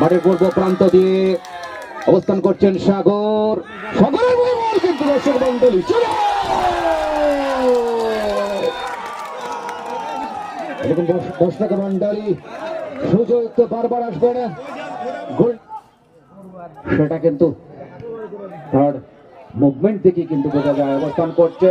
মাঠের পূর্ব প্রান্ত দিয়ে অবস্থান করছেন সাগর। সাগরের কিন্তু দর্শক মন্ডলী এরকম মন্ডলী সুযোগ তো বারবার আসবে না। সেটা কিন্তু মুভমেন্ট থেকে কিন্তু বোঝা যায়। অবস্থান করছে।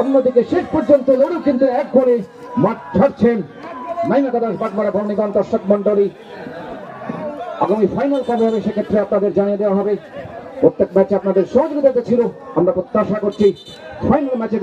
অন্যদিকে শেষ পর্যন্ত লড়ু কিন্তু এক করে মাঠ ছাড়ছেন মাইনাকা দাস বাগমারা ভবনীগঞ্জ দর্শক মন্ডলী আগামী ফাইনাল কবে হবে সেক্ষেত্রে আপনাদের জানিয়ে দেওয়া হবে। প্রত্যেক ম্যাচে আপনাদের সহযোগিতা ছিল, আমরা প্রত্যাশা করছি। ফাইনাল ম্যাচে